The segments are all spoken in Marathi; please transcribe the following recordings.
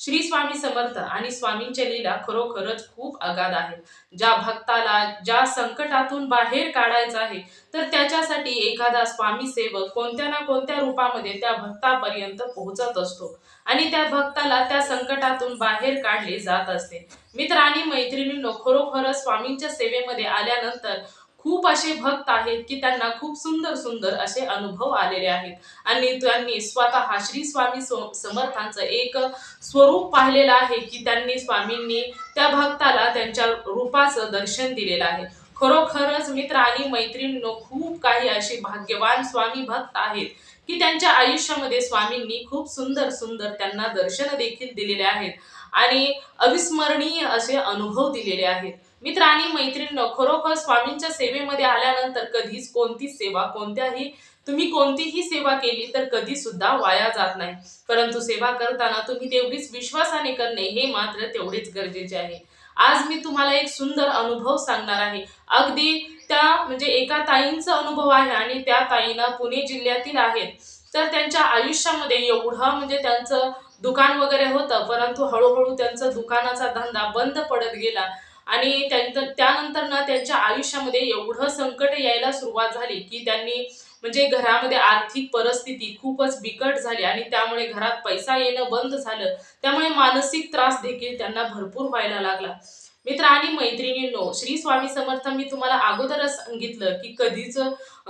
श्री स्वामी समर्थ आणि स्वामींच्या लीला खरोखरच खूप अगाध आहेत. ज्या भक्ताला ज्या संकटातून बाहेर काढायचं आहे तर त्याच्यासाठी एखादा स्वामी सेवक कोणत्या ना कोणत्या रूपामध्ये त्या भक्तापर्यंत पोहोचत असतो. आणि त्या भक्ताला त्या संकटातून बाहेर काढले जात असते. मित्र आणि मैत्रिणींनो खरोखरच स्वामींच्या सेवेमध्ये आल्यानंतर खूप असे भक्त आहेत की त्यांना खूप सुंदर सुंदर असे अनुभव आलेले आहेत. आणि त्यांनी स्वतः श्री स्वामी समर्थांचं एक स्वरूप पाहिलेलं आहे की त्यांनी स्वामींनी त्या भक्ताला त्यांच्या रूपाचं दर्शन दिलेलं आहे. खरोखरच मित्र आणि मैत्रिणींनो खूप काही असे भाग्यवान स्वामी भक्त आहेत की त्यांच्या आयुष्यामध्ये स्वामींनी खूप सुंदर सुंदर त्यांना दर्शन देखील दिलेले आहेत आणि अविस्मरणीय असे अनुभव दिलेले आहेत. मित्र आणि मैत्रिणीनं खरोखर स्वामींच्या सेवेमध्ये आल्यानंतर कधीच कोणतीच सेवा कोणत्याही तुम्ही कोणतीही सेवा केली तर कधी सुद्धा वाया जात नाही. परंतु सेवा करताना तुम्ही तेवढीच विश्वासाने करणे हे मात्र तेवढेच गरजेचे आहे. आज मी तुम्हाला एक सुंदर अनुभव सांगणार आहे. अगदी त्या म्हणजे एका ताईंचा अनुभव आहे आणि त्या ताईना पुणे जिल्ह्यातील आहेत. तर त्यांच्या आयुष्यामध्ये एवढं म्हणजे त्यांचं दुकान वगैरे होतं परंतु हळूहळू त्यांचं दुकानाचा धंदा बंद पडत गेला. आणि त्यांचं त्यानंतर ना त्यांच्या आयुष्यामध्ये एवढं संकट यायला सुरुवात झाली की त्यांनी म्हणजे घरामध्ये आर्थिक परिस्थिती खूपच बिकट झाली आणि त्यामुळे घरात पैसा येणं बंद झालं. त्यामुळे मानसिक त्रास देखील त्यांना भरपूर व्हायला लागला. मित्र आणि मैत्रिणींनो श्री स्वामी समर्थ मी तुम्हाला अगोदरच सांगितलं की कधीच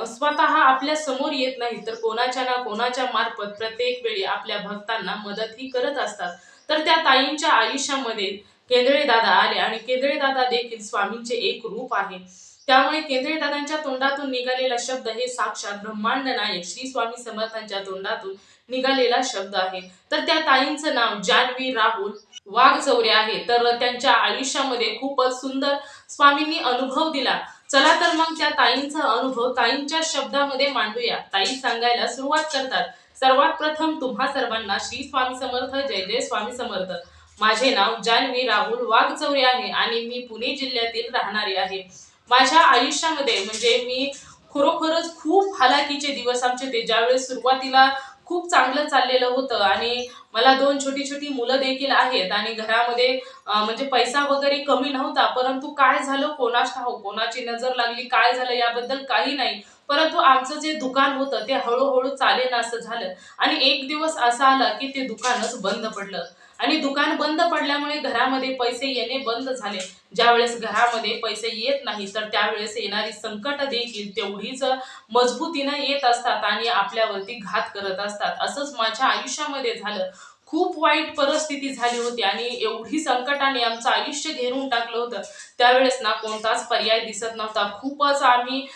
स्वतः आपल्यासमोर येत नाही तर कोणाच्या ना कोणाच्या मार्फत प्रत्येक वेळी आपल्या भक्तांना मदत ही करत असतात. तर त्या ताईंच्या आयुष्यामध्ये केंद्रे दादा आले आणि केंद्रे दादा देखील स्वामींचे एक रूप आहे. त्यामुळे केंद्रे दादांच्या तोंडातून निघालेला शब्द हे साक्षात ब्रह्मांड नायक श्री स्वामी समर्थांच्या तोंडातून निघालेला शब्द आहे. तर त्या ताईंचं नाव जानवी राहुल वाघचौरे आहे. तर त्यांच्या आयुष्यामध्ये खूपच सुंदर स्वामींनी अनुभव दिला. चला तर मग त्या ताईंचा अनुभव ताईंच्या शब्दामध्ये मांडूया. ताई सांगायला सुरुवात करतात. सर्वात प्रथम तुम्हा सर्वांना श्री स्वामी समर्थ जय जय स्वामी समर्थ. माझे नाव जान्हवी राहुल वाघचौरे आहे आणि मी पुणे जिल्ह्यातील राहणारी आहे. माझ्या आयुष्यामध्ये म्हणजे मी खरोखरच खूप हालाकीचे दिवस आमचे ते ज्यावेळेस सुरुवातीला खूप चांगलं चाललेलं होतं आणि मला दोन छोटी छोटी मुलं देखील आहेत आणि घरामध्ये म्हणजे पैसा वगैरे कमी नव्हता परंतु काय झालं कोणाच ठाऊक कोणाची नजर लागली काय झालं याबद्दल काही नाही. परंतु आमचं जे दुकान होतं ते हळूहळू चालेल असं झालं आणि एक दिवस असा आला की ते दुकानच बंद पडलं. आणि दुकान बंद पडल्यामुळे घरामध्ये पैसे येणे बंद झाले. ज्यावेळेस घरामध्ये पैसे येत नाही तर त्यावेळेस येणारी संकट देखील तेवढीच मजबूतीनं येत असतात आणि आपल्यावरती घात करत असतात. असंच माझ्या आयुष्यामध्ये झालं. खूप वाईट परिस्थिती झाली होती आणि एवढी संकटाने आमचं आयुष्य घेरून टाकलं होतं. त्यावेळेस ना कोणताच पर्याय दिसत नव्हता. खूपच आम्ही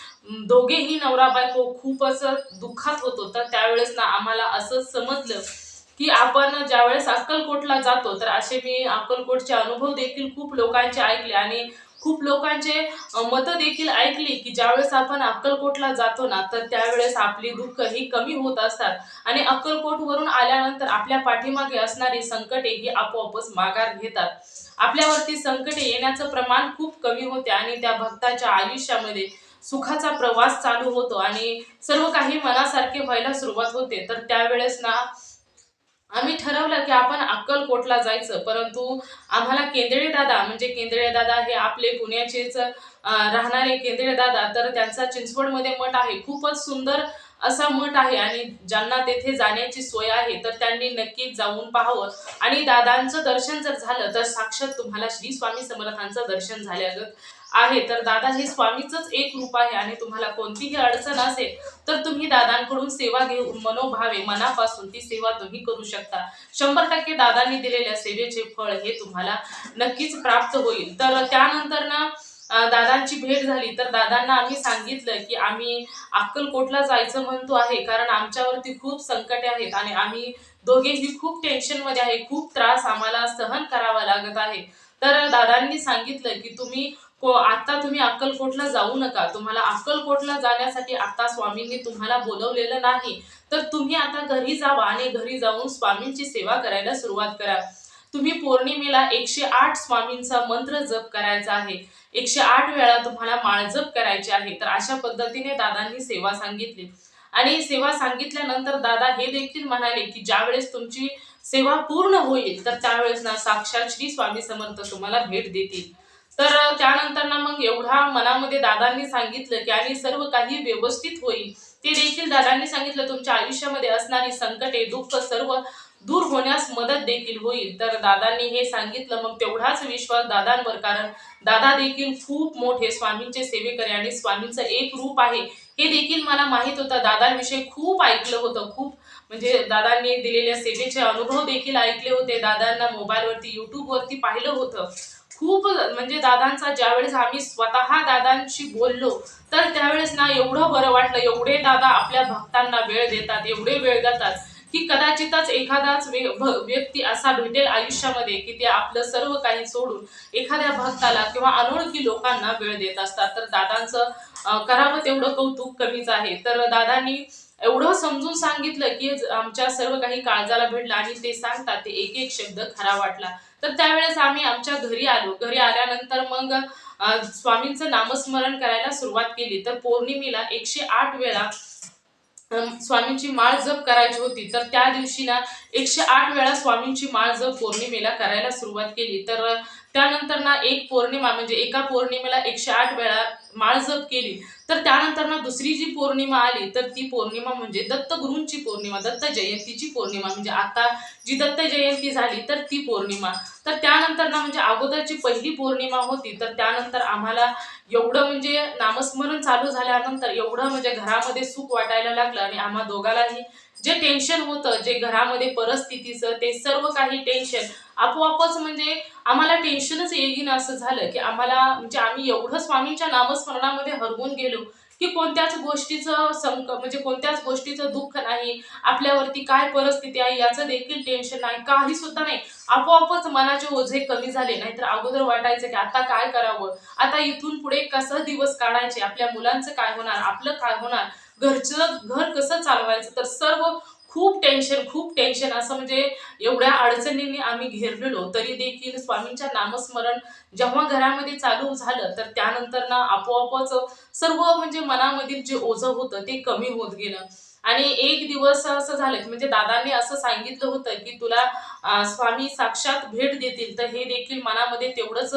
दोघेही नवरा बायको खूपच दुःखात होतो. तर त्यावेळेस ना आम्हाला असं समजलं की आपण ज्यावेळेस अक्कलकोटला जातो तर असे मी अक्कलकोटचे अनुभव देखील खूप लोकांचे ऐकले आणि खूप लोकांचे मतं देखील ऐकली की ज्यावेळेस आपण अक्कलकोटला जातो ना तर त्यावेळेस आपली दुःख ही कमी होत असतात. आणि अक्कलकोटवरून आल्यानंतर आपल्या पाठीमागे असणारी संकटे ही आपोआपच माघार घेतात. आपल्यावरती संकटे येण्याचं प्रमाण खूप कमी होते आणि त्या भक्ताच्या आयुष्यामध्ये सुखाचा प्रवास चालू होतो आणि सर्व काही मनासारखे व्हायला सुरुवात होते. तर त्यावेळेस ना आम्ही ठरवलं की आपण अक्कलकोटला जायचं परंतु आम्हाला केंद्रे दादा म्हणजे केंद्रे दादा हे आपले पुण्याचेच राहणारे केंद्रे दादा तर त्यांचा चिंचवडमध्ये मठ आहे. खूपच सुंदर असा मठ आहे आणि ज्यांना तेथे जाण्याची सोय आहे तर त्यांनी नक्कीच जाऊन पाहावं. आणि दादांचं दर्शन जर झालं तर साक्षात तुम्हाला श्री स्वामी समर्थांचं दर्शन झाल्यागत आहे. तर दादा हे स्वामीचंच एक रूप आहे आणि तुम्हाला कोणतीही अडचण असेल तर तुम्ही दादांकडून सेवा घेऊन मनोभावे मनापासून ती सेवा तुम्ही करू शकता. शंभर टक्के दादांनी दिलेल्या सेवेचे फळ हे तुम्हाला नक्कीच प्राप्त होईल. तर त्यानंतर ना दादांची भेट झाली. तर दादांना आम्ही सांगितलं की आम्ही अक्कलकोटला जायचं म्हणतो आहे कारण आमच्यावरती खूप संकटे आहेत आणि आम्ही दोघेही खूप टेन्शनमध्ये आहे. खूप त्रास आम्हाला सहन करावा लागत आहे. तर दादांनी सांगितलं की तुम्ही को आता तुम्ही अक्कलकोटला जाऊ नका. तुम्हाला अक्कलकोटला जाण्यासाठी आता स्वामींनी तुम्हाला बोलवलेलं नाही. तर तुम्ही आता घरी जावा आणि घरी जाऊन स्वामींची सेवा करायला सुरुवात करा. तुम्ही पौर्णिमेला एकशे आठ स्वामींचा मंत्र जप करायचा आहे. एकशे आठ वेळा तुम्हाला माळजप करायची आहे. तर अशा पद्धतीने दादांनी सेवा सांगितली. आणि सेवा सांगितल्यानंतर दादा हे देखील म्हणाले की ज्यावेळेस तुमची सेवा पूर्ण होईल तर त्यावेळेस ना साक्षात श्री स्वामी समर्थ तुम्हाला भेट देतील. तर त्यानंतर ना मग एवढा मनामध्ये दादांनी सांगितलं की आणि सर्व काही व्यवस्थित होईल. ते देखील दादांनी सांगितलं तुमच्या आयुष्यामध्ये असणारी संकटे दुःख सर्व दूर होण्यास मदत देखील होईल. तर दादांनी हे सांगितलं मग तेवढाच विश्वास दादांवर कारण दादा देखील खूप मोठे स्वामींचे सेवेकरी आणि स्वामींचं एक रूप आहे. हे देखील मला माहीत होतं. दादांविषयी खूप ऐकलं होतं. खूप म्हणजे दादांनी दिलेल्या सेवेचे अनुभव देखील ऐकले होते. दादांना मोबाईलवरती युट्यूबवरती पाहिलं होतं. खूप म्हणजे दादांचा ज्यावेळेस आम्ही स्वतः दादांशी बोललो तर त्यावेळेस ना एवढं बरं वाटलं एवढे दादा आपल्या भक्तांना वेळ देतात एवढे वेळ देतात की कदाचितच एखादाच व्यक्ती असा भेटेल आयुष्यामध्ये की ते आपलं सर्व काही सोडून एखाद्या भक्ताला किंवा अनोळखी लोकांना वेळ देत असतात. तर दादांचं करावं तेवढं कौतुक कमीच आहे. तर दादांनी एवढं समजून सांगितलं की आमच्या सर्व काही काळजाला भेटलं आणि ते सांगतात ते एक एक शब्द खरा वाटला. तर त्यावेळेस आम्ही आमच्या घरी आलो. घरी आल्यानंतर मग स्वामींचं नामस्मरण करायला सुरुवात केली. तर पौर्णिमेला एकशे आठ वेळा स्वामींची माळ जप करायची होती. तर त्या दिवशी ना एकशे आठ वेळा स्वामींची माळ जप पौर्णिमेला करायला सुरुवात केली. तर त्यानंतर ना एक पौर्णिमा म्हणजे एका पौर्णिमेला एकशे आठ वेळा माळ जप केली. तर त्यानंतर ना दुसरी जी पौर्णिमा आली तर ती पौर्णिमा म्हणजे दत्तगुरूंची पौर्णिमा दत्त जयंतीची पौर्णिमा. म्हणजे आता जी दत्त जयंती झाली तर ती पौर्णिमा. तर त्यानंतर ना म्हणजे अगोदरची पहिली पौर्णिमा होती तर त्यानंतर आम्हाला एवढं म्हणजे नामस्मरण चालू झाल्यानंतर एवढं म्हणजे घरामध्ये सुख वाटायला लागलं आणि आम्हा दोघालाही जे टेन्शन होतं जे घरामध्ये परिस्थितीचं ते सर्व काही टेन्शन आपोआपच म्हणजे आम्हाला टेन्शनच येईन असं झालं की आम्हाला म्हणजे आम्ही एवढं स्वामींच्या नामस्मरणामध्ये हरवून गेलो. की कोणत्याच गोष्टीचं संक म्हणजे कोणत्याच गोष्टीचं दुःख नाही आपल्यावरती काय परिस्थिती आहे याचं देखील टेन्शन नाही काही सुद्धा नाही. आपोआपच मनाचे ओझे कमी झाले नाहीतर अगोदर वाटायचं की आता काय करावं? आता इथून पुढे कसं दिवस काढायचे? आपल्या मुलांचं काय होणार? आपलं काय होणार? घरचं घर कसं चालवायचं? तर सर्व खूप टेन्शन खूप टेन्शन असं म्हणजे एवढ्या अडचणींनी आम्ही घेरलेलो. तरी देखील स्वामींच्या नामस्मरण जेव्हा घरामध्ये चालू झालं तर त्यानंतर ना आपोआपच सर्व म्हणजे मनामधील जे ओझं होतं ते कमी होत गेलं. आणि एक दिवस असं झालं म्हणजे दादांनी असं सांगितलं होतं की तुला स्वामी साक्षात भेट देतील तर हे देखील मनामध्ये तेवढंच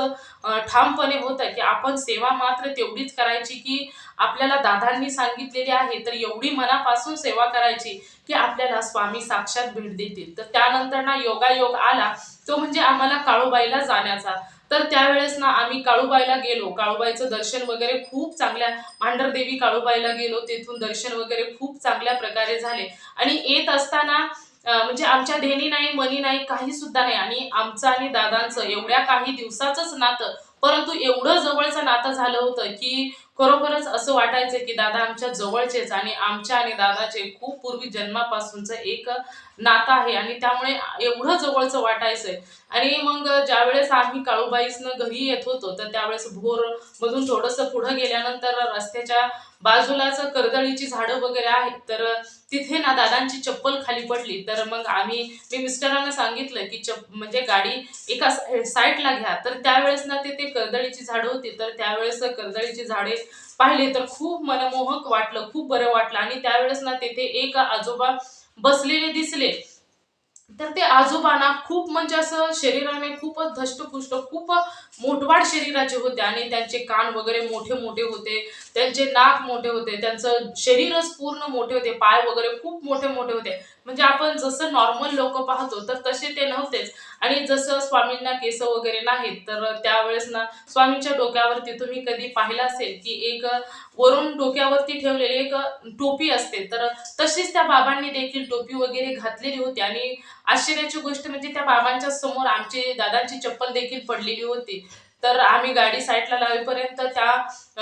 ठामपणे होतं की आपण सेवा मात्र तेवढीच करायची की आपल्याला दादांनी सांगितलेली आहे तर एवढी मनापासून सेवा करायची की आपल्याला स्वामी साक्षात भेट देतील. तर त्यानंतर ना योगायोग आला तो म्हणजे आम्हाला काळूबाईला जाण्याचा. तर त्यावेळेस ना आम्ही काळूबाईला गेलो. काळूबाईचं दर्शन वगैरे खूप चांगल्या मांढरदेवी काळूबाईला गेलो. तेथून दर्शन वगैरे खूप चांगल्या प्रकारे झाले. आणि येत असताना म्हणजे आमच्या धेनी नाही मनी नाही काही सुद्धा नाही. आणि आमचं आणि दादांचं एवढ्या काही दिवसाचंच नातं परंतु एवढं जवळचं नातं झालं होतं की खरोखरच असं वाटायचं की दादा आमच्या जवळचेच आणि आमच्या आणि दादाचे खूप पूर्वी जन्मापासूनचं एक नातं आहे आणि त्यामुळे एवढं जवळचं वाटायचंय. आणि मग ज्यावेळेस आम्ही काळूबाईसनं घरी येत होतो तर त्यावेळेस भोर मधून थोडंसं पुढं गेल्यानंतर रस्त्याच्या बाजूलाच कर्दळीची झाडं वगैरे आहेत तर तिथे ना दादांची चप्पल खाली पडली. तर मग आम्ही मी मिस्टरांना सांगितलं की चप म्हणजे गाडी एका साईडला घ्या. तर त्यावेळेस ना तिथे कर्दळीची झाडं होती. तर त्यावेळेस कर्दळीची झाडे पाहिले तर खूप मनमोहक वाटलं खूप बरं वाटलं. आणि त्यावेळेस ना तिथे एक आजोबा बसलेले दिसले. तर ते आजोबा ना खूप म्हणजे असं शरीराने खूपच धष्टपुष्ट खूप मोठवाड शरीराचे होते आणि त्यांचे कान वगैरे मोठे मोठे होते त्यांचे नाक मोठे होते त्यांचं शरीरच पूर्ण मोठे होते पाय वगैरे खूप मोठे मोठे होते. म्हणजे आपण जसं नॉर्मल लोक पाहतो तर तसे ते नव्हतेच. आणि जसं स्वामींना केस वगैरे नाहीत तर त्यावेळेस ना स्वामींच्या डोक्यावरती तुम्ही कधी पाहिलं असेल की एक वरून डोक्यावरती ठेवलेली एक टोपी असते तर तशीच त्या बाबांनी देखील टोपी वगैरे घातलेली होती. आणि आश्चर्याची गोष्ट म्हणजे त्या बाबांच्या समोर आमची दादांची चप्पल देखील पडलेली होती. तर आम्ही गाडी साईडला लावेपर्यंत त्या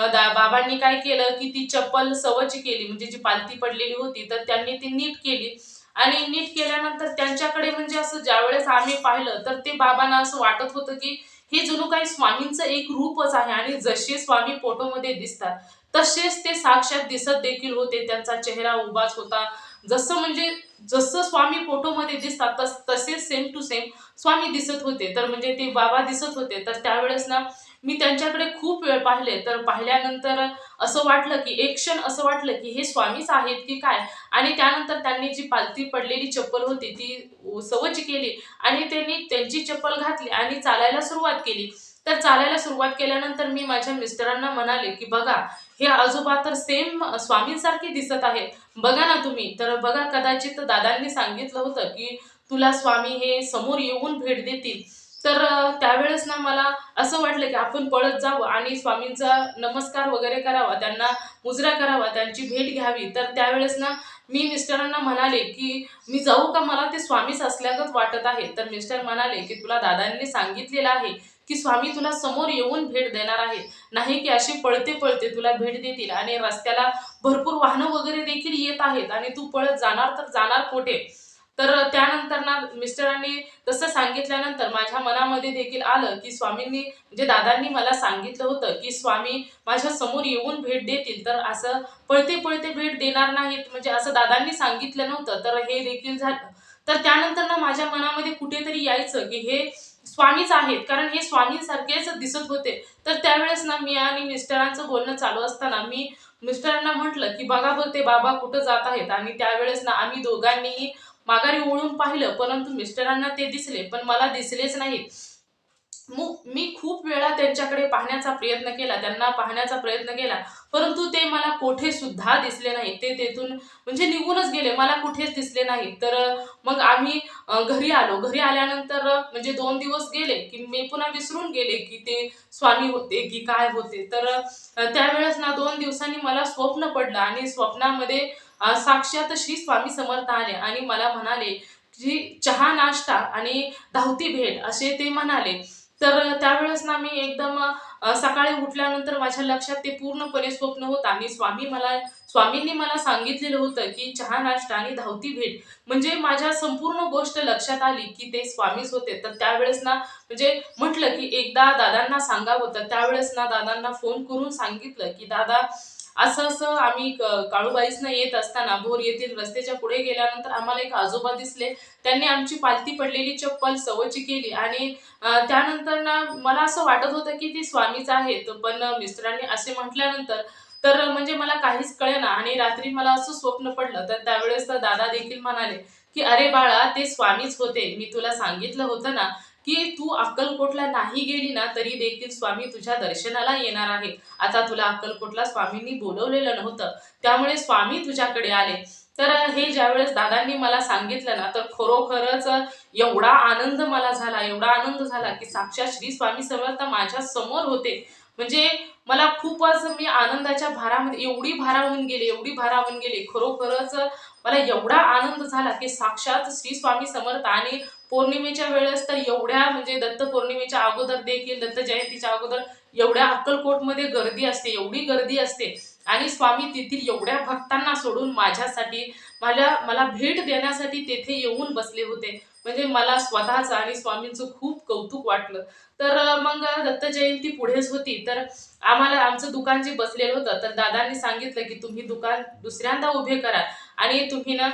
दा- बाबांनी काय केलं की ती चप्पल सवची केली म्हणजे जी पालती पडलेली होती तर त्यांनी ती नीट केली. आणि नीट केल्यानंतर त्यांच्याकडे म्हणजे असं ज्यावेळेस आम्ही पाहिलं तर ते बाबांना असं वाटत होतं की हे जणू काही स्वामींचं एक रूपच आहे आणि जसे स्वामी फोटोमध्ये दिसतात तसेच ते साक्षात दिसत देखील होते. त्यांचा चेहरा उभाच होता. जसं म्हणजे जसं स्वामी फोटोमध्ये दिसतात तस तसेच सेम टू सेम स्वामी दिसत होते. तर म्हणजे ते बाबा दिसत होते. तर त्यावेळेस ना मी त्यांच्याकडे खूप वेळ पाहिले. तर पाहिल्यानंतर असं वाटलं की एक क्षण असं वाटलं की हे स्वामीच आहेत की काय? आणि त्यानंतर त्यांनी जी पालती पडलेली चप्पल होती ती सवच केली आणि त्यांनी त्यांची चप्पल घातली आणि चालायला सुरुवात केली. तर चालायला सुरुवात केल्यानंतर मी माझ्या मिस्टरांना म्हणाले की बघा हे आजोबा तर सेम स्वामींसारखे दिसत आहेत. बघा ना तुम्ही. तर बघा कदाचित दादांनी सांगितलं होतं की तुला स्वामी हे समोर येऊन भेट देतील. तर त्यावेळेस ना मला असं वाटलं की आपण पळत जावं आणि स्वामींचा नमस्कार वगैरे करावा त्यांना मुजरा करावा त्यांची भेट घ्यावी. तर त्यावेळेस ना मी मिस्टरांना म्हणाले की मी जाऊ का? मला ते स्वामीच असल्यागत वाटत आहे. तर मिस्टर म्हणाले की तुला दादांनी सांगितलेलं आहे की स्वामी तुला समोर येऊन भेट देणार आहे. नाही की असे पळते पळते तुला भेट देतील आणि रस्त्याला भरपूर वाहनं वगैरे देखील येत आहेत आणि तू पळत जाणार तर जाणार कुठे? तर त्यानंतर ना मिस्टरांनी तसं सांगितल्यानंतर माझ्या मनामध्ये देखील आलं की स्वामींनी म्हणजे दादांनी मला सांगितलं होतं की स्वामी माझ्यासमोर येऊन भेट देतील. तर असं पळते पळते भेट देणार नाहीत. म्हणजे असं दादांनी सांगितलं नव्हतं. तर हे देखील झालं तर त्यानंतर ना माझ्या मनामध्ये कुठेतरी यायचं की हे स्वामीच आहेत. कारण हे स्वामींसारखेच दिसत होते. तर त्यावेळेस ना मी आणि मिस्टरांचं बोलणं चालू असताना मी मिस्टरांना म्हटलं की बघा बघ ते बाबा कुठं जात आहेत. आणि त्यावेळेस ना आम्ही दोघांनीही माघारी ओळून पाहिलं परंतु मिस्टरांना ते दिसले पण मला दिसलेच नाहीत मी खूप वेळा त्यांच्याकडे पाहण्याचा प्रयत्न केला त्यांना पाहण्याचा प्रयत्न केला परंतु ते मला कोठे सुद्धा दिसले नाही. ते तेथून म्हणजे निघूनच गेले मला कुठेच दिसले नाही. तर मग आम्ही घरी आलो. घरी आल्यानंतर म्हणजे दोन दिवस गेले की मी पुन्हा विसरून गेले की ते स्वामी होते की काय होते. तर त्यावेळेस ना दोन दिवसांनी मला स्वप्न पडलं आणि स्वप्नामध्ये साक्षात श्री स्वामी समर्थ आले आणि मला म्हणाले की चहा नाश्ता आणि धावती भेट असे ते म्हणाले. तर त्यावेळेस ना मी एकदम सकाळी उठल्यानंतर माझ्या लक्षात ते पूर्णपणे स्वप्न होतं आणि स्वामी मला स्वामींनी मला सांगितलेलं होतं की चहा नाश्ता आणि धावती भेट म्हणजे माझ्या संपूर्ण गोष्ट लक्षात आली की ते स्वामीच होते. तर त्यावेळेस ना म्हणजे म्हटलं की एकदा दादांना सांगावं. तर त्यावेळेस ना दादांना फोन करून सांगितलं की दादा असं असं आम्ही काळूबाईसनं येत असताना भोर येथील रस्त्याच्या पुढे गेल्यानंतर आम्हाला एक आजोबा दिसले. त्यांनी आमची पालती पडलेली चप्पल सवची केली आणि त्यानंतर ना मला असं वाटत होतं की ती स्वामीच आहेत पण मिस्टरांनी असे म्हटल्यानंतर तर म्हणजे मला काहीच कळेना आणि रात्री मला असं स्वप्न पडलं. तर त्यावेळेस तर दादा देखील म्हणाले की अरे बाळा ते स्वामीच होते. मी तुला सांगितलं होतं ना की तू अक्कलकोटला नाही गेली ना तरी देखील स्वामी तुझ्या दर्शनाला येणार आहे आता तुला अक्कलकोटला स्वामींनी बोलवलेलं नव्हतं. त्यामुळे स्वामी तुझ्याकडे आले. तर हे ज्यावेळेस दादांनी मला सांगितलं ना तर खरोखरच एवढा आनंद मला झाला एवढा आनंद झाला की साक्षात श्री स्वामी समर्थ माझ्यासमोर होते. म्हणजे मला खूपच मी आनंदाच्या भारामध्ये एवढी भारावून गेले एवढी भारावून गेले. खरोखरच मला एवढा आनंद झाला की साक्षात श्री स्वामी समर्थ आणि पौर्णिमेच्या वेळेस तर एवढ्या म्हणजे दत्त पौर्णिमेच्या अगोदर देखील दत्त जयंतीच्या अगोदर एवढ्या अक्कलकोटमध्ये गर्दी असते एवढी गर्दी असते. आणि स्वामी तेथील एवढ्या भक्तांना सोडून माझ्यासाठी मला मला भेट देण्यासाठी तेथे येऊन बसले होते. म्हणजे मला स्वतःचं आणि स्वामींचं खूप कौतुक वाटलं. तर मग दत्त जयंती पुढेच होती. तर आम्हाला आमचं दुकान जे बसलेलं होतं तर दादांनी सांगितलं की तुम्ही दुकान दुसऱ्यांदा उभे करा. आणि तुम्ही ना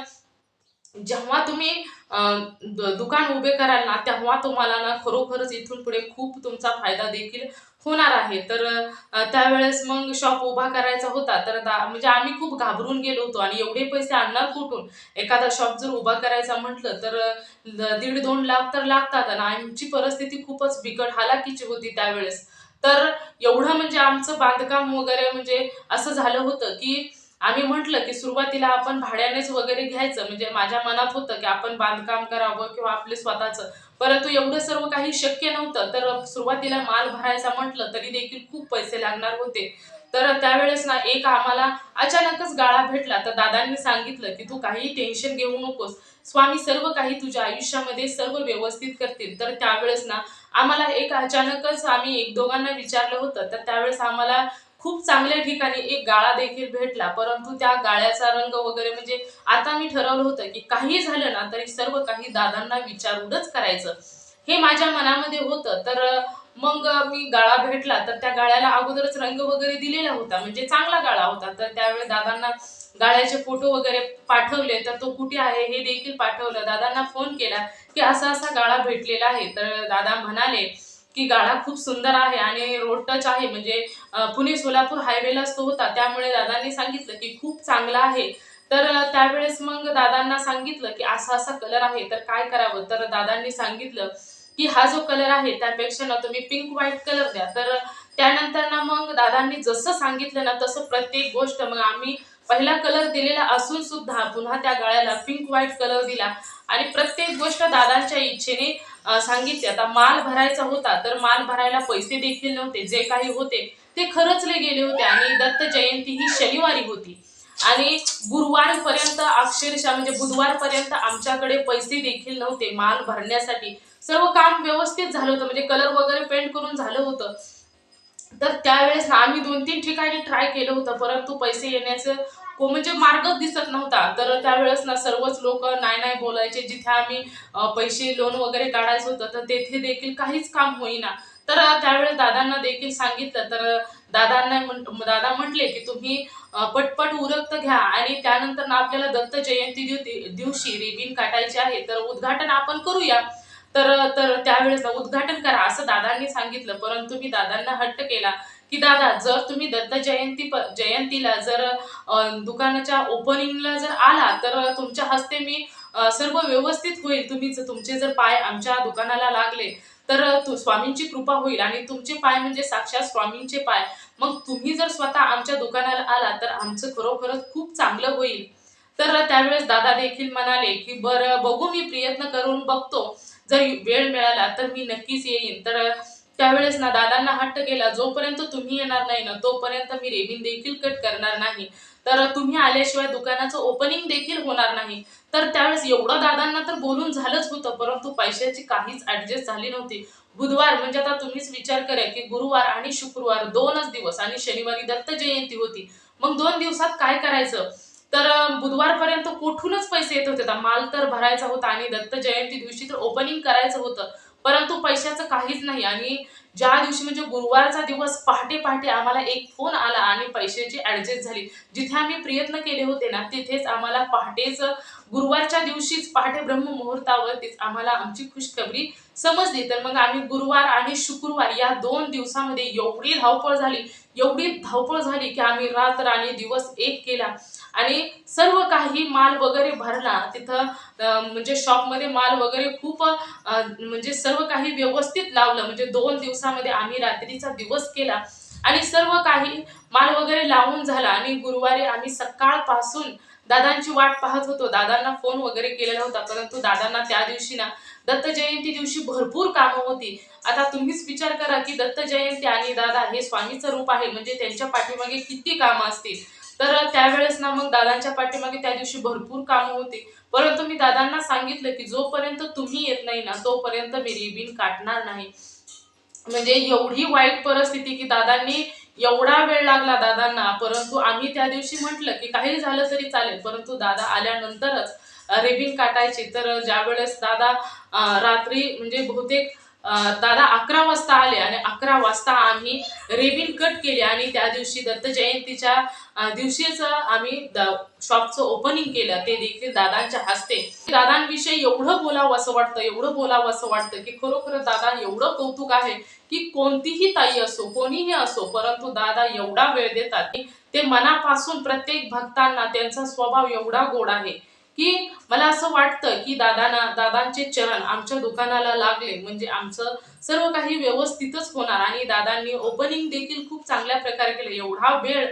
जेव्हा तुम्ही दुकान उभे कराल ना तेव्हा तुम्हाला ना खरोखरच इथून पुढे खूप तुमचा फायदा देखील होणार आहे. तर त्यावेळेस मग शॉप उभा करायचा होता. तर म्हणजे आम्ही खूप घाबरून गेलो होतो आणि एवढे पैसे आणणार कुठून? एखादा शॉप जर उभा करायचा म्हटलं तर दीड दोन लाख तर लागतात आणि आमची परिस्थिती खूपच बिकट हालाकीची होती त्यावेळेस. तर एवढं म्हणजे आमचं बांधकाम वगैरे म्हणजे असं झालं होतं की आम्ही म्हटलं की सुरुवातीला आपण भाड्यानेच वगैरे घ्यायचं. म्हणजे माझ्या मनात होतं की आपण बांधकाम करावं किंवा आपले स्वतःचं परंतु एवढं सर्व काही शक्य नव्हतं. तर सुरुवातीला माल भरायचा म्हटलं तरी देखील खूप पैसे लागणार होते. तर त्यावेळेस ना एक आम्हाला अचानकच गाळा भेटला. तर दादांनी सांगितलं की तू काही टेन्शन घेऊ नकोस. स्वामी सर्व काही तुझ्या आयुष्यामध्ये सर्व व्यवस्थित करतील. तर त्यावेळेस ना आम्हाला एक अचानकच आम्ही एक दोघांना विचारलं होतं. तर त्यावेळेस आम्हाला खूप चांगल्या ठिकाणी एक गाळा देखील भेटला. परंतु त्या गाळ्याचा रंग वगैरे म्हणजे आता मी ठरवलं होतं की काही झालं ना तरी सर्व काही दादांना विचारूनच करायचं. हे माझ्या मनामध्ये होतं. तर मग मी गाळा भेटला तर त्या गाळ्याला अगोदरच रंग वगैरे दिलेला होता. म्हणजे चांगला गाळा होता. तर त्यावेळी दादांना गाळ्याचे फोटो वगैरे पाठवले. तर तो कुठे आहे हे देखील पाठवलं. दादांना फोन केला की असा असा गाळा भेटलेला आहे. तर दादा म्हणाले की गाळा खूप सुंदर आहे आणि रोड टच आहे. म्हणजे पुणे सोलापूर हायवेलाच तो होता. त्यामुळे दादांनी सांगितलं की खूप चांगला आहे. तर त्यावेळेस मग दादांना सांगितलं की असा असा कलर आहे. तर काय करावं? तर दादांनी सांगितलं की हा जो कलर आहे त्यापेक्षा ना तुम्ही पिंक व्हाईट कलर द्या. तर त्यानंतर ना मग दादांनी जसं सांगितलं ना तसं प्रत्येक गोष्ट मग आम्ही पहिला कलर दिलेला असून सुद्धा पुन्हा त्या गाळ्याला पिंक व्हाईट कलर दिला. आणि प्रत्येक गोष्ट दादांच्या इच्छेने सांगितले. आता माल भरायचा होता तर माल भरायला पैसे देखील नव्हते. जे काही होते ते खरचले गेले होते आणि दत्त जयंती ही शनिवारी होती. आणि गुरुवारपर्यंत अक्षरशः म्हणजे बुधवारपर्यंत आमच्याकडे पैसे देखील नव्हते माल भरण्यासाठी. सर्व काम व्यवस्थित झालं होतं म्हणजे कलर वगैरे पेंट करून झालं होतं. तर त्यावेळेस आम्ही दोन तीन ठिकाणी ट्राय केलं होतं परंतु पैसे येण्याचं म्हणजे मार्गच दिसत नव्हता. तर त्यावेळेस ना सर्वच लोक नाही नाही बोलायचे. जिथे आम्ही पैसे लोन वगैरे काढायचं होतं तर तेथे देखील काहीच काम होईना. तर त्यावेळेस दादांना देखील सांगितलं. तर दादांना म्हण- दादा म्हटले की तुम्ही पटपट उरक्त घ्या. आणि त्यानंतर ना आपल्याला दत्त जयंती दिवशी रिबिन काटायची आहे तर उद्घाटन आपण करूया. तर तर त्यावेळेस उद्घाटन करा असं दादांनी सांगितलं. परंतु मी दादांना हट्ट केला. की दादा जर तुम्ही दत्त जयंती प- जयंतीला जर दुकानाच्या ओपनिंगला जर आला तर तुमच्या हस्ते मी सर्व व्यवस्थित होईल. तुम्ही जर तुमचे जर पाय आमच्या दुकानाला लागले तर तु स्वामींची कृपा होईल. आणि तुमचे पाय म्हणजे साक्षात स्वामींचे पाय. मग तुम्ही जर स्वतः आमच्या दुकानाला आला तर आमचं खरोखरच खूप चांगलं होईल. तर त्यावेळेस दादा देखील म्हणाले की बरं बघू मी प्रयत्न करून बघतो. जर वेळ मिळाला तर मी नक्कीच येईन. तर त्यावेळेस ना दादांना हट्ट केला जोपर्यंत तुम्ही येणार नाही ना तोपर्यंत मी रेबिन देखील कट करणार नाही. तर तुम्ही आल्याशिवाय दुकानाचं ओपनिंग देखील होणार नाही. तर त्यावेळेस एवढं दादांना तर बोलून झालंच होतं परंतु पैशाची काहीच ऍडजस्ट झाली नव्हती. बुधवार म्हणजे आता तुम्हीच विचार करा की गुरुवार आणि शुक्रवार दोनच दिवस आणि शनिवारी दत्त जयंती होती. मग दोन दिवसात काय करायचं? तर बुधवारपर्यंत कुठूनच पैसे येत होते. आता माल तर भरायचा होता आणि दत्त जयंती दिवशी तर ओपनिंग करायचं होतं. परंतु पैशाचं काहीच नाही. आणि ज्या दिवशी म्हणजे गुरुवारचा दिवस पहाटे पहाटे आम्हाला एक फोन आला आणि पैशाची ॲडजस्ट झाली. जिथे आम्ही प्रयत्न केले होते ना तिथेच आम्हाला पहाटेच गुरुवारच्या दिवशीच पहाटे ब्रह्म मुहूर्तावरतीच आम्हाला आमची खुशखबरी समजली. तर मग आम्ही गुरुवार आणि शुक्रवार या दोन दिवसामध्ये एवढी धावपळ झाली एवढी धावपळ झाली की आम्ही रात्र आणि दिवस एक केला. आणि सर्व काही माल वगैरे भरला तिथं म्हणजे शॉपमध्ये माल वगैरे खूप म्हणजे सर्व काही व्यवस्थित लावलं. म्हणजे दोन दिवसामध्ये आम्ही रात्रीचा दिवस केला. आणि सर्व काही माल वगैरे लावून झाला. आणि गुरुवारी आम्ही सकाळपासून दादांची वाट पाहत होतो. दादांना फोन वगैरे केलेला होता. परंतु दादांना त्या दिवशी ना दत्त जयंती दिवशी भरपूर कामं होती. आता तुम्हीच विचार करा की दत्त जयंती आणि दादा हे स्वामीचं रूप आहे. म्हणजे त्यांच्या पाठीमागे किती कामं असतील? तर त्यावेळेस ना मग दादांच्या पाठीमागे त्या दिवशी भरपूर कामं होती. परंतु मी दादांना सांगितलं की जोपर्यंत तुम्ही येत नाही ना तोपर्यंत मी रिबिन काटणार नाही. म्हणजे एवढी वाईट परिस्थिती की दादांनी एवढा वेळ लागला दादांना परंतु आम्ही त्या दिवशी म्हटलं की काही झालं तरी चालेल परंतु दादा आल्यानंतरच रिबिन काटायची. तर ज्यावेळेस दादा रात्री म्हणजे बहुतेक दादा अकरा वाजता आले आणि अकरा वाजता आम्ही रेबिन कट केली आणि त्या दिवशी दत्त जयंतीच्या दिवशीच आम्ही शॉपचं ओपनिंग केलं. ते देखील दादांच्या हस्ते. दादांविषयी एवढं बोलावं असं वाटतं एवढं बोलावं असं वाटतं की खरोखर दादा एवढं कौतुक आहे की कोणतीही ताई असो कोणीही असो परंतु दादा एवढा वेळ देतात. की ते मनापासून प्रत्येक भक्तांना त्यांचा स्वभाव एवढा गोड आहे की मला असं वाटतं की दादाना दादांचे चरण आमच्या दुकानाला लागले. म्हणजे आमचं सर्व काही व्यवस्थितच होणार आणि दादांनी ओपनिंग देखील खूप चांगल्या प्रकारे केलं. एवढा वेळ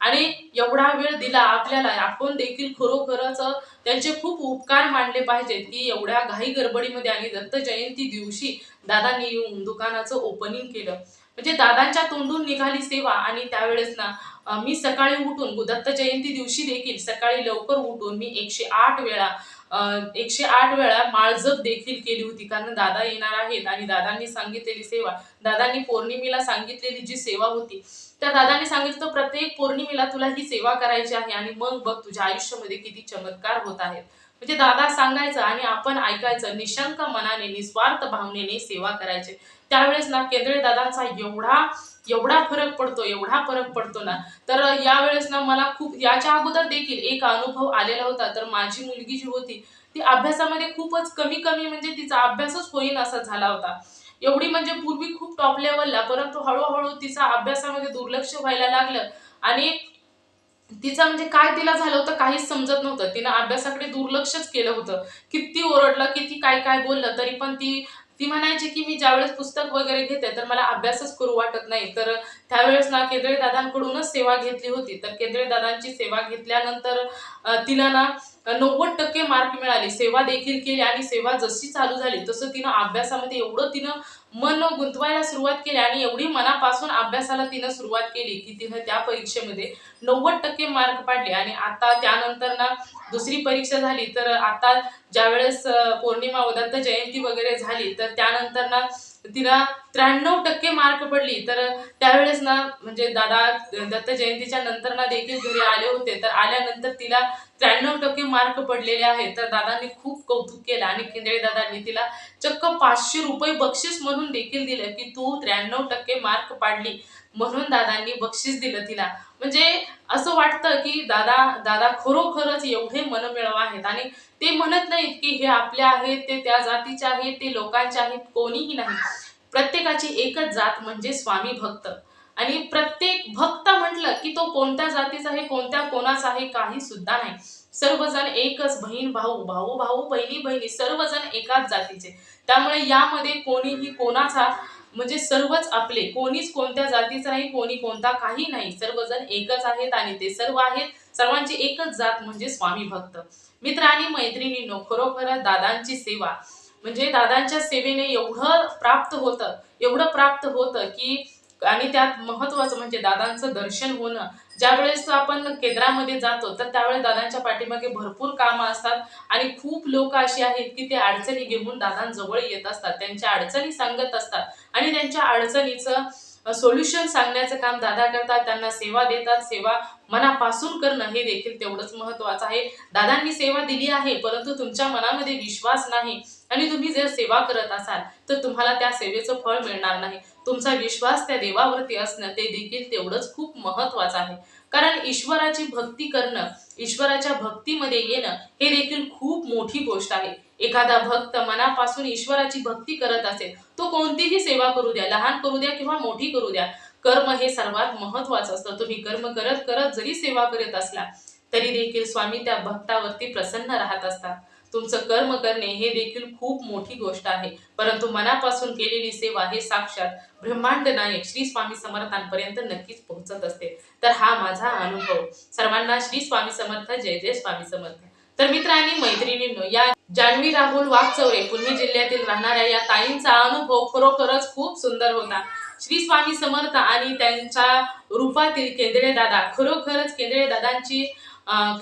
आणि एवढा वेळ दिला आपल्याला. आपण देखील खरोखरच त्यांचे खूप उपकार मानले पाहिजेत की एवढ्या घाई गडबडीमध्ये आणि दत्त जयंती दिवशी दादांनी येऊन दुकानाचं ओपनिंग केलं. म्हणजे दादांच्या तोंडून निघाली सेवा आणि त्यावेळेस ना मी सकाळी उठून दत्त जयंती दिवशी देखील सकाळी लवकर उठून मी एकशे आठ वेळा एकशे आठ वेळा माळजप देखील केली होती. कारण दादा येणार आहेत आणि दादांनी सांगितलेली सेवा दादांनी पौर्णिमेला सांगितलेली जी सेवा होती त्या दादांनी सांगितलं प्रत्येक पौर्णिमेला तुला ही सेवा करायची आहे आणि मग बघ तुझ्या आयुष्यामध्ये किती चमत्कार होत आहेत. म्हणजे दादा सांगायचं आणि आपण ऐकायचं निशंक मनाने निस्वार्थ भावनेने सेवा करायचे. त्यावेळेस ना केंद्रे दादांचा एवढा एवढा फरक पडतो एवढा फरक पडतो ना. तर यावेळेस ना मला खूप याच्या अगोदर देखील एक अनुभव आलेला होता. तर माझी मुलगी जी होती ती अभ्यासामध्ये खूपच कमी कमी म्हणजे तिचा अभ्यासच होईन असा झाला होता. एवढी म्हणजे पूर्वी खूप टॉप लेवलला परंतु हळूहळू तिचा अभ्यासामध्ये दुर्लक्ष व्हायला लागलं. आणि तिचं म्हणजे काय तिला झालं होतं काहीच समजत नव्हतं. तिनं अभ्यासाकडे दुर्लक्षच केलं होतं. किती ओरडलं किती काय काय बोललं तरी पण ती ती म्हणायची की मी ज्यावेळेस पुस्तक वगैरे घेते तर मला अभ्यासच करू वाटत नाही. तर त्यावेळेस ना केंद्रे दादांकडूनच सेवा घेतली होती. तर केंद्रे दादांची सेवा घेतल्यानंतर तिला ना नव्वद टक्के मार्क मिळाले. सेवा देखील केली आणि सेवा जशी चालू झाली तसं तिनं अभ्यासामध्ये एवढं तिनं मन गुंतवायला सुरुवात केली आणि एवढी मनापासून अभ्यासाला तिनं सुरुवात केली की तिनं त्या परीक्षेमध्ये नव्वद टक्के मार्क पाडले. आणि आता त्यानंतर ना दुसरी परीक्षा झाली. तर आता ज्यावेळेस पौर्णिमा व जयंती वगैरे झाली तर त्यानंतर ना तिला त्र्याण्णव टक्के मार्क पडली. तर त्यावेळेस ना म्हणजे दादा दत्त जयंतीच्या नंतर ना देखील घरी आले होते. तर आल्यानंतर तिला त्र्याण्णव टक्के मार्क पडलेले आहेत. तर दादांनी खूप कौतुक केलं आणि केंद्रे दादांनी तिला चक्क पाचशे रुपये बक्षीस म्हणून देखील दिलं की तू त्र्याण्णव टक्के मार्क पाडली म्हणून दादांनी बक्षीस दिलं तिला. म्हणजे असं वाटतं की दादा दादा खरोखरच एवढे मनमिळव आहेत आणि ते म्हणत नाहीत की हे आपले आहेत ते त्या जातीचे आहेत ते लोकांचे आहेत कोणीही नाही. प्रत्येकाची एकच जात म्हणजे स्वामी भक्त. आणि प्रत्येक भक्त म्हटलं की तो कोणत्या जातीचा आहे कोणत्या कोणाचा आहे काही सुद्धा नाही. सर्वजण एकच बहीण भाऊ भाऊ भाऊ बहिणी बहिणी सर्वजण एकाच जातीचे. त्यामुळे यामध्ये कोणीही कोणाचा म्हणजे सर्वच आपले कोणीच कोणत्या जातीचा नाही कोणी कोणता काही नाही. सर्वजण एकच आहेत आणि ते सर्व आहेत. सर्वांची एकच जात म्हणजे स्वामी भक्त. मित्र आणि मैत्रिणींनो खरोखर दादांची सेवा. म्हणजे दादांच्या सेवेने एवढं प्राप्त होतं एवढं प्राप्त होतं की आणि त्यात महत्वाचं म्हणजे दादांचं दर्शन होणं. ज्यावेळेस आपण केंद्रामध्ये जातो तर त्यावेळेस दादांच्या पाठीमागे भरपूर कामं असतात आणि खूप लोक अशी आहेत की ते अडचणी घेऊन दादांजवळ येत असतात. त्यांच्या अडचणी सांगत असतात आणि त्यांच्या अडचणीचं सोल्युशन सांगण्याचं काम दादा करतात त्यांना सेवा देतात. सेवा मनापासून करणं हे देखील तेवढंच महत्वाचं आहे. दादांनी सेवा दिली आहे परंतु तुमच्या मनामध्ये विश्वास नाही. आणि तुम्ही जर सेवा करत असाल तर तुम्हाला त्या सेवेचं फळ मिळणार नाही. तुमचा विश्वास त्या देवावरती असणं ते देखील तेवढंच खूप महत्वाचं आहे. कारण ईश्वराची भक्ती करणं ईश्वराच्या भक्तीमध्ये येणं हे देखील खूप मोठी गोष्ट आहे. एखादा भक्त मनापासून ईश्वराची भक्ती करत असेल तो कोणतीही सेवा करू द्या लहान करू द्या किंवा मोठी करू द्या कर्म हे सर्वात महत्वाचं असतं. तुम्ही कर्म करत करत जरी सेवा करत असला तरी देखील स्वामी त्या भक्तावरती प्रसन्न राहत असतात. तुमचं कर्म करणे हे देखील खूप मोठी गोष्ट आहे. परंतु मनापासून केलेली सेवा हे साक्षात ब्रह्मांड नायक श्री स्वामी समर्थांपर्यंत नक्कीच पोहोचत असते. तर हा माझा अनुभव. सर्वांना श्री स्वामी समर्थ जय जय स्वामी समर्थ. तर मित्रांनी मैत्रिणींनो या जान्हवी राहुल वाघचौरे पुणे जिल्ह्यातील राहणाऱ्या या ताईंचा अनुभव खरोखरच खूप सुंदर होता. श्री स्वामी समर्थ आणि त्यांच्या रूपातील केंद्रे दादा खरोखरच केंद्रे दादांची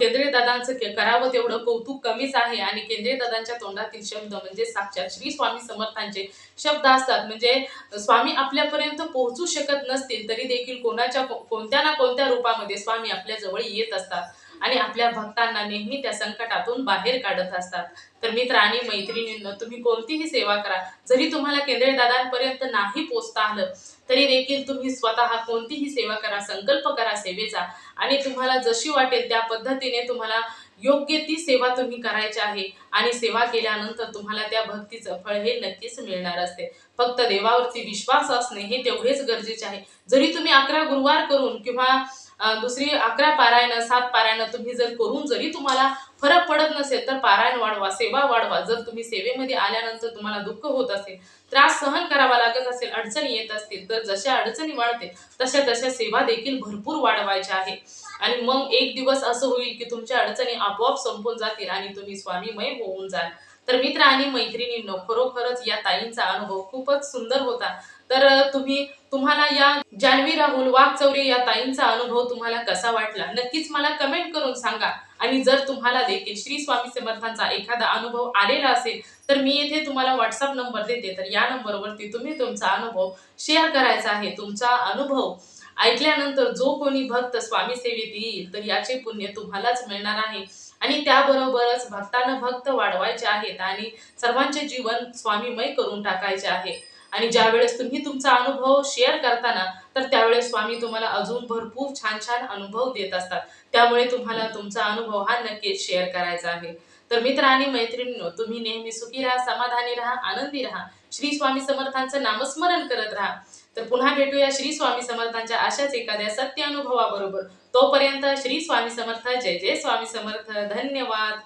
केंद्रे दादांचं के- करावं तेवढं कौतुक कमीच आहे आणि केंद्रे दादांच्या तोंडातील शब्द म्हणजे साक्षात श्री स्वामी समर्थांचे शब्द असतात. म्हणजे स्वामी आपल्यापर्यंत पोहोचू शकत नसतील तरी देखील कोणाच्या कोणत्या ना कोणत्या रूपामध्ये स्वामी आपल्या जवळ येत असतात. आणि आपल्या भक्तांना नेहमी त्या संकटातून बाहेर काढत असतात. तर मित्र आणि मैत्रिणींनो तुम्ही कोणतीही सेवा करा. जरी तुम्हाला केंद्रीय दादांपर्यंत नाही पोचता आलं तरी देखील तुम्ही स्वतः कोणतीही सेवा करा संकल्प करा सेवेचा. आणि तुम्हाला जशी वाटेल त्या पद्धतीने तुम्हाला योग्य ती सेवा तुम्ही करायची आहे. आणि सेवा केल्यानंतर तुम्हाला त्या भक्तीचं फळ हे नक्कीच मिळणार असते. फक्त देवावरती विश्वास असणे हे तेवढेच गरजेचे आहे. जरी तुम्ही अकरा गुरुवार करून किंवा दुसरी अकरा पारायण सात पारायण तुम्ही जर करून जरी तुम्हाला फरक पडत नसेल तर पारायण वाढवा सेवा वाढवा. जर तुम्ही सेवेमध्ये आल्यानंतर तुम्हाला दुःख होत असेल त्रास सहन करावा लागत असेल अडचणी येत असतील तर जशा अडचणी वाढते तशा तशा सेवा देखील भरपूर वाढवायच्या आहे आणि मग एक दिवस असं होईल की तुमच्या अडचणी आपोआप संपून जातील आणि तुम्ही स्वामीमय होऊन जाल. तर मित्र आणि मैत्रिणींनो खरोखरच या ताईंचा अनुभव खूपच सुंदर होता. तर तुम्ही तुम्हाला या जान्हवी राहुल वाघचौरे या ताईंचा अनुभव तुम्हाला कसा वाटला? नक्कीच मला कमेंट करून सांगा. आणि जर तुम्हाला देखील श्री स्वामी समर्थांचा एखादा अनुभव आलेला असेल तर मी येथे तुम्हाला व्हॉट्सअप नंबर देते. तर या नंबरवरती तुम्ही तुमचा अनुभव शेअर करायचा आहे. तुमचा अनुभव ऐकल्यानंतर जो कोणी भक्त स्वामी सेवेत येईल तर याचे पुण्य तुम्हालाच मिळणार आहे. आणि त्याबरोबरच भक्तानं भक्त वाढवायचे आहेत आणि सर्वांचे जीवन स्वामीमय करून टाकायचे आहे. आणि ज्यावेळेस तुम्ही तुमचा अनुभव शेअर करताना तर त्यावेळेस स्वामी तुम्हाला अजून भरपूर छान छान अनुभव देत असतात. त्यामुळे तुम्हाला तुमचा अनुभव हा नक्कीच शेअर करायचा आहे. तर मित्र आणि मैत्रिणींनो तुम्ही नेहमी सुखी राहा समाधानी राहा आनंदी राहा. श्री स्वामी समर्थांचं नामस्मरण करत राहा. तर पुन्हा भेटूया श्री स्वामी समर्थांच्या अशाच एखाद्या सत्य अनुभवाबरोबर. तोपर्यंत श्री स्वामी समर्थ जय जय स्वामी समर्थ. धन्यवाद.